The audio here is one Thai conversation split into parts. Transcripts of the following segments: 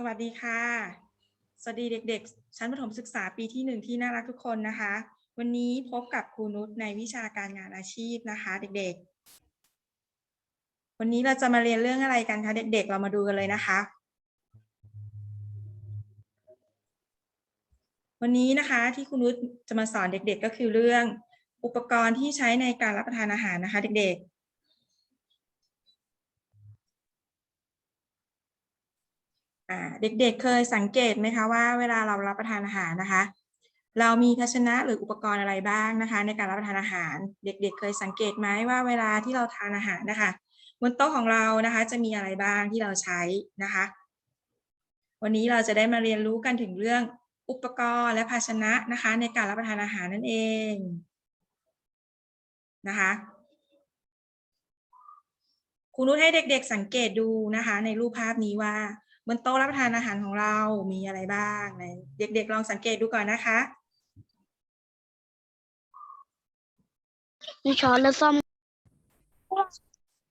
สวัสดีค่ะ สวัสดีเด็กๆ ชั้นประถมศึกษาปีที่หนึ่งที่น่ารักทุกคนนะคะ วันนี้พบกับครูนุชในวิชาการงานอาชีพนะคะเด็กๆ วันนี้เราจะมาเรียนเรื่องอะไรกันคะเด็กๆ เรามาดูกันเลยนะคะ วันนี้นะคะที่ครูนุชจะมาสอนเด็กๆ ก็คือเรื่องอุปกรณ์ที่ใช้ในการรับประทานอาหารนะคะ เด็กๆ อ่า เด็กๆเคยสังเกตไหมคะว่าเวลาเรารับประทานอาหารนะคะ เรามีภาชนะหรืออุปกรณ์อะไรบ้างนะคะ ในการรับประทานอาหาร เด็กๆเคยสังเกตไหมว่าเวลาที่เราทานอาหารนะคะบนโต๊ะของเรานะคะจะมีอะไรบ้างที่เราใช้นะคะ วันนี้เราจะได้มาเรียนรู้กันถึงเรื่องอุปกรณ์และภาชนะนะคะ ในการรับประทานอาหารนั่นเองนะคะครูนุชให้เด็กๆสังเกตดูนะคะ ในรูปภาพนี้ว่า บนโต๊ะรับประทานอาหารของเรามีอะไรบ้างเด็กๆลองสังเกตดูก่อนนะคะมีช้อนและซ่อม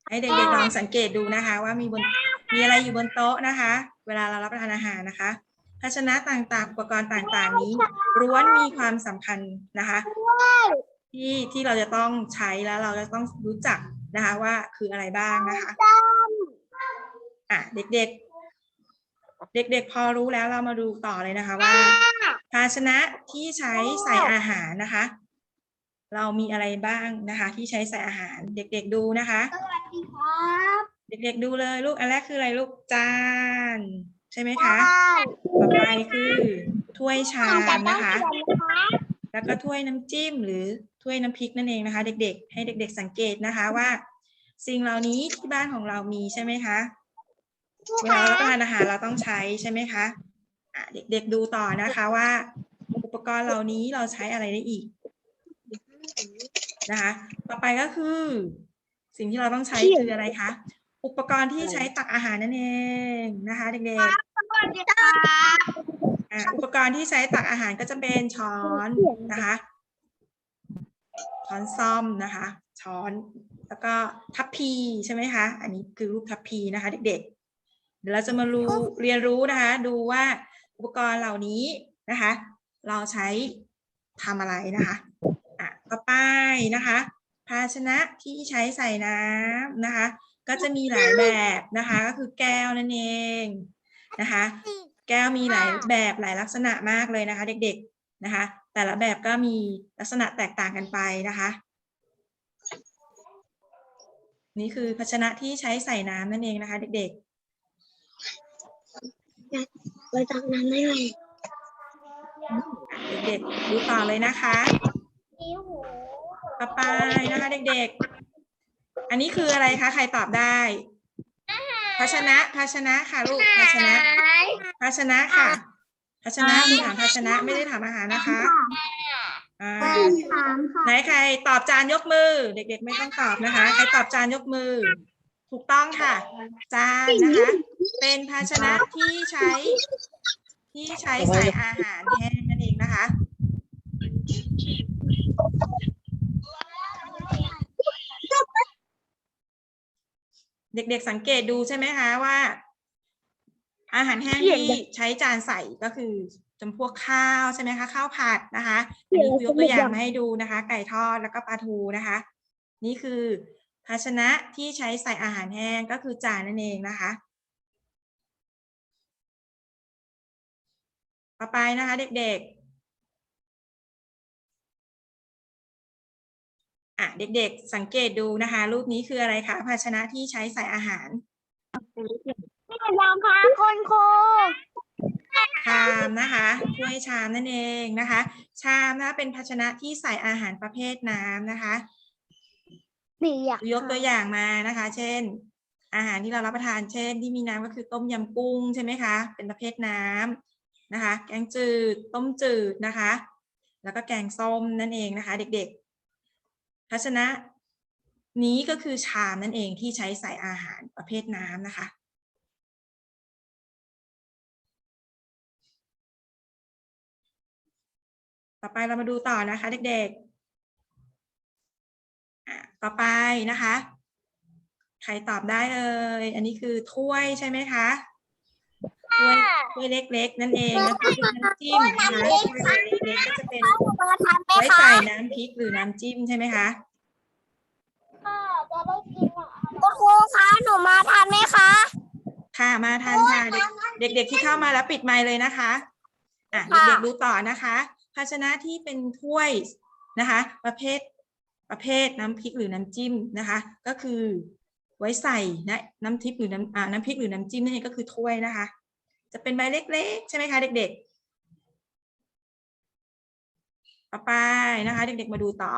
ให้เด็กๆลองสังเกตดูนะคะ ว่ามีบนมีอะไรอยู่บนโต๊ะนะคะ เวลาเรารับประทานอาหารนะคะ ภาชนะต่างๆ อุปกรณ์ต่างๆ นี้ล้วนมีความสำคัญนะคะ ที่ที่เราจะต้องใช้แล้วเราจะต้องรู้จักนะคะว่าคืออะไรบ้างนะคะอะเด็กๆ เด็กๆ พอรู้แล้วเรามาดูต่อเลยนะคะว่า ภาชนะที่ใช้ใส่อาหารนะคะ เรามีอะไรบ้างนะคะ ที่ใช้ใส่อาหารเด็กๆดูนะคะ สวัสดีครับ เด็กๆดูเลยลูกอันแรกคืออะไรลูกจาน ใช่ไหมคะต่อไปคือถ้วยชามนะคะ แล้วก็ถ้วยน้ำจิ้ม หรือถ้วยน้ำพริกนั่นเองนะคะ เด็กๆ ให้เด็ก ๆ สังเกตนะคะว่า สิ่งเหล่านี้ที่บ้านของเรามีใช่ไหมคะ เวลาเรารับประทานอาหารเราต้องใช้ใช่ไหมคะอะเด็กๆดูต่อนะคะว่า อุปกรณ์เหล่านี้เราใช้อะไรได้อีกนะคะ ต่อไปก็คือ สิ่งที่เราต้องใช้คืออะไรคะอุปกรณ์ที่ใช้ตักอาหารนั่นเองนะคะเด็กๆสวัสดีครับอ่าอุปกรณ์ที่ใช้ตักอาหารก็จะเป็นช้อนนะคะช้อนซ่อมนะคะ ช้อนแล้วก็ทัพพีใช่ไหมคะ อันนี้คือรูปทัพพีนะคะ เด็กๆเดี๋ยวเราจะมารู้เรียนรู้นะคะ ดูว่าอุปกรณ์เหล่านี้นะคะ เราใช้ทำอะไรนะคะอะต่อไปนะคะ ภาชนะที่ใช้ใส่น้ำนะคะ ก็จะมีหลายแบบนะคะ ก็คือแก้วนั่นเองนะคะ แก้วมีหลายแบบหลายลักษณะมากเลยนะคะ เด็กๆนะคะ แต่ละแบบก็มีลักษณะแตกต่างกันไปนะคะ นี่คือภาชนะที่ใช้ใส่น้ำนั่นเองนะคะ เด็ก ไปตักน้ำได้ไหมๆเด็กๆดูต่อเลยนะคะ ต่อไปนะคะเด็กๆ อันนี้คืออะไรคะ ใครตอบได้ ภาชนะ ภาชนะค่ะลูก ภาชนะ ภาชนะค่ะ ภาชนะคือถามภาชนะไม่ได้ถามอาหารนะคะอ่าถามค่ะไหนใครตอบจานยกมือ เด็ก ๆ ไม่ต้องตอบนะคะ ใครตอบจานยกมือ ถูกต้องค่ะ จานนะคะ เป็นภาชนะที่ใช้ ที่ใช้ใส่อาหารแห้งนั่นเองนะคะเด็กๆสังเกตดูใช่ไหมคะว่า อาหารแห้งที่ใช้จานใส่ก็คือจำพวกข้าวใช่ไหมคะข้าวผัดนะคะอันนี้ครูยกตัวอย่างมาให้ดูนะคะ ไก่ทอดแล้วก็ปลาทูนะคะ นี่คือ ภาชนะที่ใช้ใส่อาหารแห้งก็คือจานนั่นเองนะคะ ต่อไปนะคะเด็กๆ อะเด็กๆ สังเกตดูนะคะ รูปนี้คืออะไรคะ ภาชนะที่ใช้ใส่อาหารพี่ยอมค่ะคุณครูชามนะคะถ้วยชามนั่นเองนะคะ ชามนะคะเป็นภาชนะที่ใส่อาหารประเภทน้ำนะคะ เปียกยกตัวอย่างมานะคะ เช่น อาหารที่เรารับประทานเช่น ที่มีน้ำก็คือต้มยำกุ้งใช่ไหมคะ เป็นประเภทน้ำนะคะ แกงจืด ต้มจืดนะคะ แล้วก็แกงส้มนั่นเองนะคะ เด็กๆ ภาชนะนี้ก็คือชามนั่นเองที่ใช้ใส่อาหารประเภทน้ำนะคะต่อไปเรามาดูต่อนะคะเด็กๆ ต่อไปนะคะ ใครตอบได้เลย อันนี้คือถ้วยใช่ไหมคะใช่ถ้วยถ้วยเล็ก ๆ นั่นเองแล้วก็เป็นน้ำจิ้มนะคะถ้วยเล็กๆก็จะเป็นมาทานไหมไว้คะใส่น้ำพริกหรือน้ำจิ้มใช่ไหมคะจะได้กินคุณครูคะหนูมาทานไหมคะ ค่ะมาทานค่ะเด็กเด็กๆที่เข้ามาแล้วปิดไมค์เลยนะคะอะค่ะเด็กๆดูต่อนะคะ ภาชนะที่เป็นถ้วยนะคะ ประเภท ประเภทน้ำพริกหรือน้ำจิ้มนะคะ ก็คือไว้ใส่นะน้ำทิพหรือน้ำอ่าน้ำพริกหรือน้ำจิ้มนั่นเองก็คือถ้วยนะคะ จะเป็นใบเล็กๆ ใช่ไหมคะเด็กๆต่อไปนะคะ เด็กๆมาดูต่อ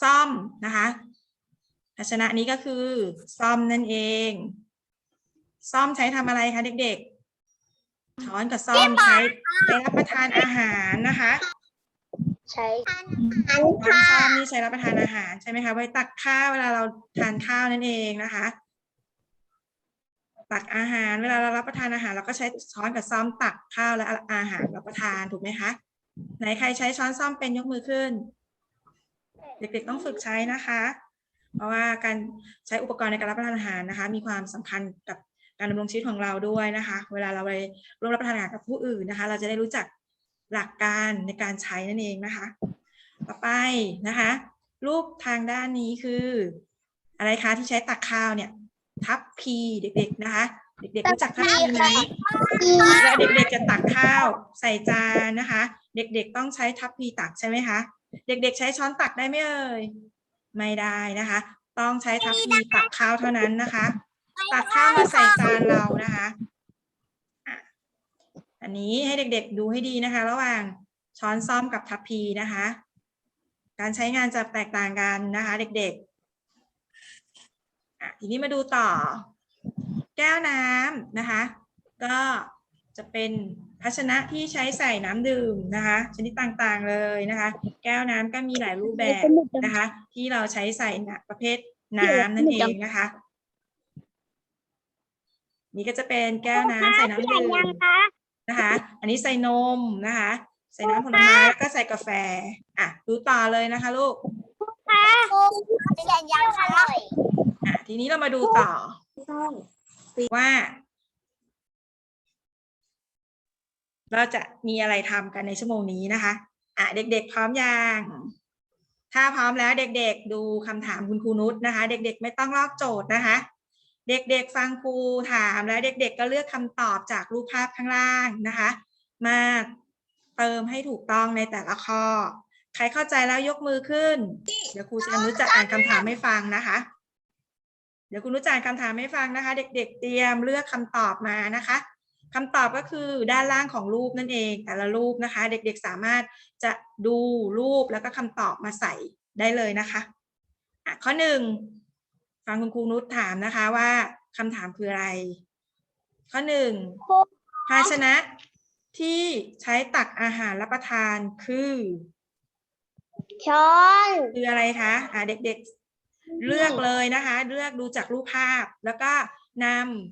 ซ่อมนะคะภาชนะนี้ก็คือซ่อมนั่นเอง ซ่อมใช้ทำอะไรคะเด็กๆช้อนกับซ่อมใช้ใช้รับประทานอาหารนะคะ ใช้ทานช้อนซ่อมนี่ใช้รับประทานอาหารใช่ไหมคะ ไว้ตักข้าวเวลาเราทานข้าวนั่นเองนะคะ ตักอาหารเวลาเรารับประทานอาหารเราก็ใช้ช้อนกับซ่อมตักข้าวและอาหารรับประทานถูกไหมคะ ไหนใครใช้ช้อนซ่อมเป็นยกมือขึ้น เด็กๆต้องฝึกใช้นะคะ เพราะว่าการใช้อุปกรณ์ในการรับประทานอาหารนะคะ มีความสำคัญกับการดำรงชีวิตของเราด้วยนะคะ เวลาเราไปร่วมรับประทานอาหารกับผู้อื่นนะคะ เราจะได้รู้จัก หลักการในการใช้นั่นเองนะคะ ต่อไปนะคะ รูปทางด้านนี้คือ อะไรคะที่ใช้ตักข้าวเนี่ย ทัพพีเด็กๆนะคะ เด็กๆรู้จักทัพพีไหมเวลาเด็กๆจะตักข้าวใส่จานนะคะ เด็กๆต้องใช้ทัพพีตักใช่ไหมคะ เด็กๆใช้ช้อนตักได้ไหมเอ่ยไม่ได้นะคะ ต้องใช้ทัพพีตักข้าวเท่านั้นนะคะ ตักข้าวมาใส่จานเรานะคะ อันนี้ให้เด็กๆดูให้ดีนะคะ ระหว่างช้อนซ่อมกับทัพพีนะคะ การใช้งานจะแตกต่างกันนะคะ เด็กๆอะทีนี้มาดูต่อ แก้วน้ำนะคะ ก็จะเป็นภาชนะที่ใช้ใส่น้ำดื่มนะคะ ชนิดต่างๆเลยนะคะ แก้วน้ำก็มีหลายรูปแบบนะคะ ที่เราใช้ใส่นะประเภทน้ำนั่นเองนะคะ นี่ก็จะเป็นแก้วน้ำใส่น้ำดื่ม นะคะ อันนี้ใส่นมนะคะ ใส่น้ำผลไม้แล้วก็ใส่กาแฟ อะ ดูต่อเลยนะคะลูกครูเขียนยังคะอะทีนี้เรามาดูต่อว่า เราจะมีอะไรทำกันในชั่วโมงนี้นะคะ อะ เด็กๆ พร้อมยังถ้าพร้อมแล้วเด็กๆ ดูคำถามคุณครูนุชนะคะ เด็กๆ ไม่ต้องลอกโจทย์นะคะ เด็กๆฟังครูถามแล้วเด็กๆก็เลือกคำตอบจากรูปภาพข้างล่างนะคะ มาเติมให้ถูกต้องในแต่ละข้อ ใครเข้าใจแล้วยกมือขึ้น เดี๋ยวครูจะนุจะอ่านคำถามให้ฟังนะคะ เดี๋ยวคุณนุจะอ่านคำถามให้ฟังนะคะ เด็ก ๆ เตรียมเลือกคำตอบมานะคะคำตอบก็คือด้านล่างของรูปนั่นเอง แต่ละรูปนะคะ เด็กๆสามารถจะดูรูปแล้วก็คำตอบมาใส่ได้เลยนะคะะข้อหนึ่ง ฟังคุณครูนุชถามนะคะว่าคำถามคืออะไร ข้อหนึ่งภาชนะที่ใช้ตักอาหารรับประทานคือช้อนคืออะไรคะอ่าเด็กๆ เลือกเลยนะคะ เลือกดูจากรูปภาพ แล้วก็น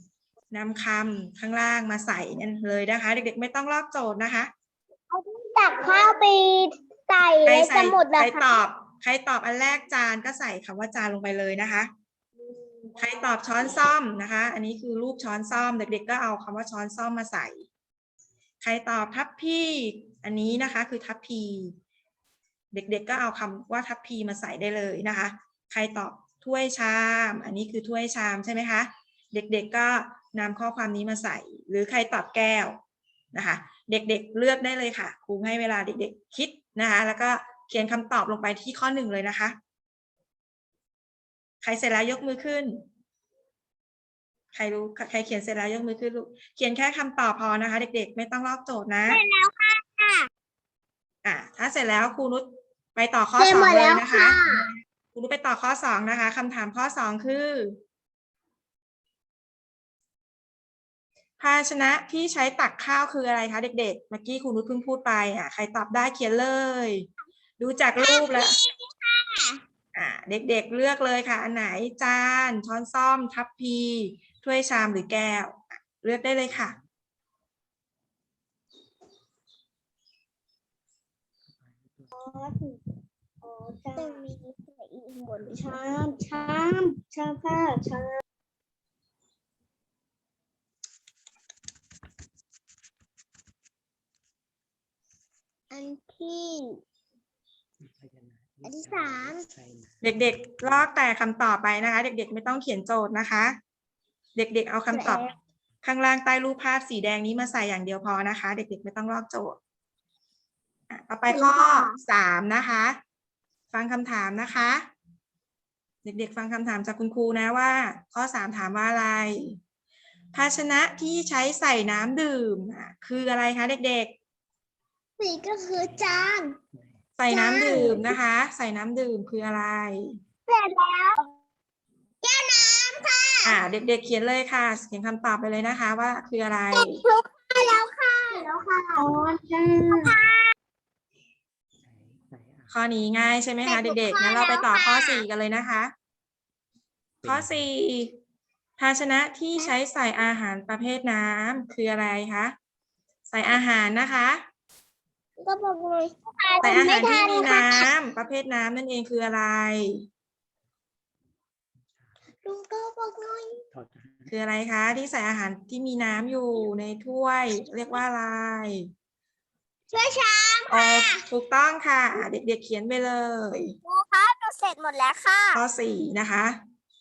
ำนำคำข้างล่างมาใส่นั่นเลยนะคะ เด็กๆ ไม่ต้องลอกโจทย์นะคะตักข้าวไปใส่ใครในสใส่มุดใคนะรตคะอบ ใครตอบอันแรกจานก็ใส่คำว่าจานลงไปเลยนะคะ ใครตอบช้อนซ่อมนะคะ อันนี้คือรูปช้อนซ่อม เด็กๆก็เอาคำว่าช้อนซ่อมมาใส่ ใครตอบทัพพีอันนี้นะคะคือทัพพีเด็กๆก็เอาคำว่าทัพพีมาใส่ได้เลยนะคะ ใครตอบถ้วยชาม อันนี้คือถ้วยชามใช่ไหมคะ เด็กๆก็นำข้อความนี้มาใส่ หรือใครตอบแก้วนะคะ เด็กๆเลือกได้เลยค่ะ ครูให้เวลาเด็กๆคิดนะคะ แล้วก็เขียนคำตอบลงไปที่ข้อหนึ่งเลยนะคะ ใครเสร็จแล้วยกมือขึ้น ใครรู้ใครเขียนเสร็จแล้วยกมือขึ้นลูกเขียนแค่คำตอบพอนะคะ เด็ก ๆ ไม่ต้องลอกโจทย์นะเสร็จแล้วค่ะอะถ้าเสร็จแล้วครูนุชไปต่อข้อเสร็จสอหมงดเลแล้ยวนะคะค่ะครูนุชไปต่อข้อสองนะคะคำถามข้อสองคือภาชนะที่ใช้ตักข้าวคืออะไรคะเด็ก ๆ เมื่อกี้ครูนุชเพิ่งพูดไปอะใครตอบได้เขียนเลย ดูจากรูปแล้ว อ่าเด็กๆเลือกเลยค่ะ อันไหนจาน ช้อนซ่อม ทัพพี ถ้วยชามหรือแก้ว เลือกได้เลยค่ะ อ๋อจะมีใส่อีกบนชามชามชามผ้าชาม ที่อัน ที่สามเด็กๆลอกแต่คำตอบไปนะคะ เด็ก ๆ ไม่ต้องเขียนโจทย์นะคะ เด็ก ๆ เอาคำตอบ ข้างล่างใต้รูปภาพสีแดงนี้มาใส่อย่างเดียวพอนะคะ เด็ก ๆ ไม่ต้องลอกโจทย์อะต่อไปข้อสามนะคะ ฟังคำถามนะคะ เด็กๆ ฟังคำถามจากคุณครูนะว่า ข้อสามถามว่าอะไร ภาชนะที่ใช้ใส่น้ำดื่มอะคืออะไรคะเด็ก ๆ สี่ก็คือจาน ใส่น้ำจานดื่มนะคะ ใส่น้ำดื่มคืออะไร เสร็จแล้วแก้วน้ำค่ะอ่า เด็กๆเขียนเลยค่ะ เขียนคำตอบไปเลยนะคะ ว่าคืออะไรแล้วค่ะแล้วค่ะอ๋อจ้าข้อนี้ง่ายใช่ไหมคะเสร็จเด็กทุกๆข้องั้นเราไปต่อแล้วค่ะข้อสี่กันเลยนะคะ ข้อสี่ภาชนะที่ใช้ใส่อาหารประเภทน้ำคืออะไรคะ ใส่อาหารนะคะ ก็บอกเลยใส่อาหารที่มีน้ำประเภทน้ำนั่นเองคืออะไร ลุงก็บอกหน่อยคืออะไรคะที่ใส่อาหารที่มีน้ำอยู่ในถ้วย เรียกว่าอะไรช่วยช้าโอ้ถูกต้องค่ะ เด็กๆเขียนไปเลยครูคะหนูเสร็จหมดแล้วค่ะ ข้อสี่นะคะ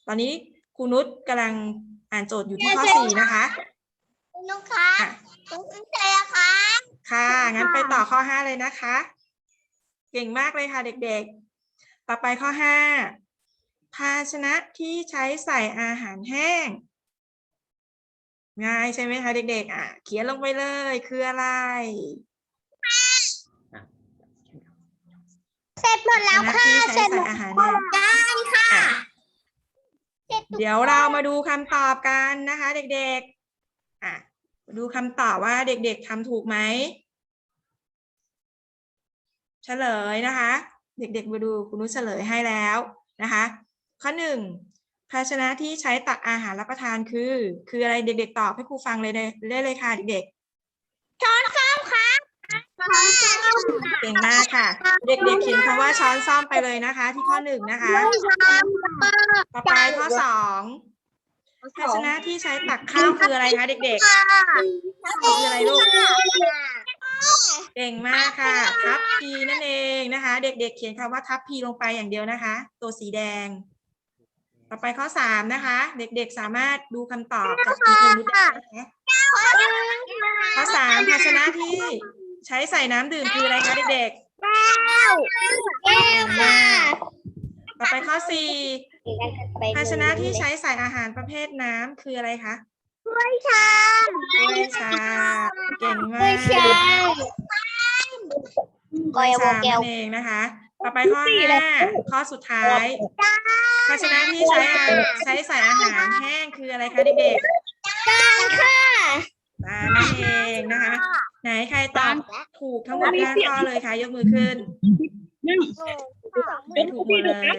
ตอนนี้ครูนุชกำลังอ่านโจทย์อยู่ที่ข้อสี่นะคะ ลุงคะอะลุงเสร็จแล้วค่ะ ค่ะ งั้นไปต่อข้อห้าเลยนะคะ เก่งมากเลยค่ะเด็กๆ ต่อไปข้อห้าภาชนะที่ใช้ใส่อาหารแห้ง ง่ายใช่ไหมคะเด็กๆ อะ เขียนลงไปเลยคืออะไร เสร็จหมดแล้วภาชนะค่ะที่เสร็ใช้จหมใส่ดอาหารแห้งจานค่ะอะ เสร็จทุกเดี๋ยวเรามาดูคำตอบกันนะคะ เด็กๆ อะ ดูคำตอบว่าเด็กๆทำถูกไหม เฉลยนะคะ เด็กๆมาดูคุณนุชเฉลยให้แล้วนะคะ ข้อหนึ่งภาชนะที่ใช้ตักอาหารรับประทานคือ คืออะไรเด็กๆตอบให้ครูฟังเลยได้เลยค่ะเด็กช้อนข้าวค่ะช้อนข้าวๆเก่งมากค่ะ เด็กๆเขียนคำว่าช้อนซ่อมไปเลยนะคะ ที่ข้อหนึ่งนะคะต่อไปข้อสองภาชนะที่ใช้ตักข้าวคืออะไรคะเด็กๆคืออะไรลูก เก่งมากค่ะ ทับพีนั่นเองนะคะ เด็กๆ เขียนคำว่าทับพีลงไปอย่างเดียวนะคะ ตัวสีแดง ต่อไปข้อสามนะคะ เด็กๆสามารถดูคำตอบจากคุณครูนุชได้นะคะข้อสามภาชนะที่ใช้ใส่น้ำดื่มคืออะไรคะเด็กๆแก้วค่ะต่อไปข้อสี่ภาชนะที่ใช้ใส่อาหารประเภทน้ำคืออะไรคะ ถ้วยชามถ้วยชามเก่งมาถ้วยกชามถ้วยชามนั่นเองนะคะ ต่อไปข้อห้าข้อสุดท้ายภาชนะที่ใช้อาใช้ใส่อาหารแห้งคืออะไรคะเด็กจานค่ะๆตานั่นเองนะคะ ไหนใครตอบถูกทั้งหมดห้าข้อเลยคะยกมือขึ้นไม่ถูกหมดเลย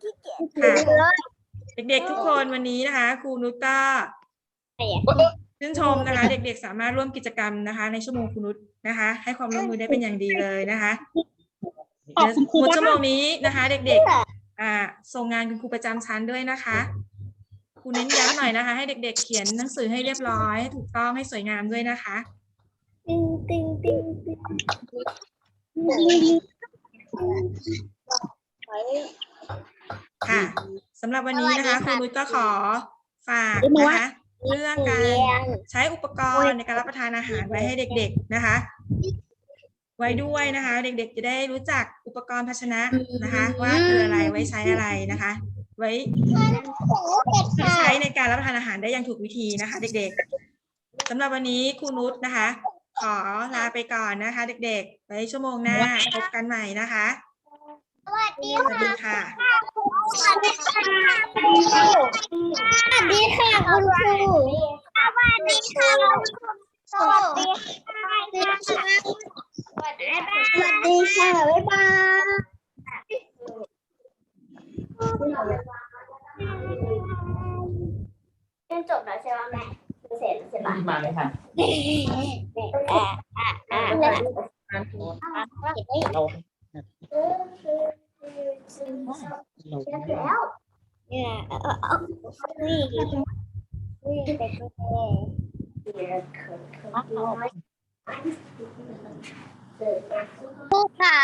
ขี้เกียจค่ะ เด็กๆทุกคนวันนี้นะคะ ครูนุชก็ชื่นชมนะคะ เด็กๆสามารถร่วมกิจกรรมนะคะ ในชั่วโมงครูนุชนะคะ ให้ความร่วมมือได้เป็นอย่างดีเลยนะคะเดี๋ยวหมดชั่วโมงนี้นะคะ เด็กๆอ่าส่งงานคุณครูประจำชั้นด้วยนะคะครูเน้นย้ำหน่อยนะคะ ให้เด็ก ๆ เขียนหนังสือให้เรียบร้อยให้ถูกต้องให้สวยงามด้วยนะคะติงติงติงติงค่ะ สำหรับวันนี้นะคะครูนุชก็ขอฝากนะคะเรื่องการใช้อุปกรณ์ในการรับประทานอาหารไว้ให้เด็ก ๆนะคะ ไว้ด้วยนะคะ เด็ก ๆ จะได้รู้จักอุปกรณ์ภาชนะนะคะ ว่าคืออะไรไว้ใช้อะไรนะคะ ไว้ใช้ในการรับประทานอาหารได้อย่างถูกวิธีนะคะ เด็กๆสำหรับวันนี้ครูนุชนะคะ ขอลาไปก่อนนะคะ เด็กๆไว้ชั่วโมงหน้าพบกันใหม่นะคะส วัสดีสวัสดีค่ะ สวัสดีค่ะสวัสดีค่ะคุณครูสวัสดีค่ะสวัสดีค่ะสวัสดีค่ะสวัสดีค่ะบ๊ายบายเรียนจบแล้วใช่ไหมแม่เสร็จแล้วใช่ปะมาเลยค่ะอ่าอ่าอ่าเรา เราแล้วเนี่ยเออเออนี่นี่เป็นเครูขา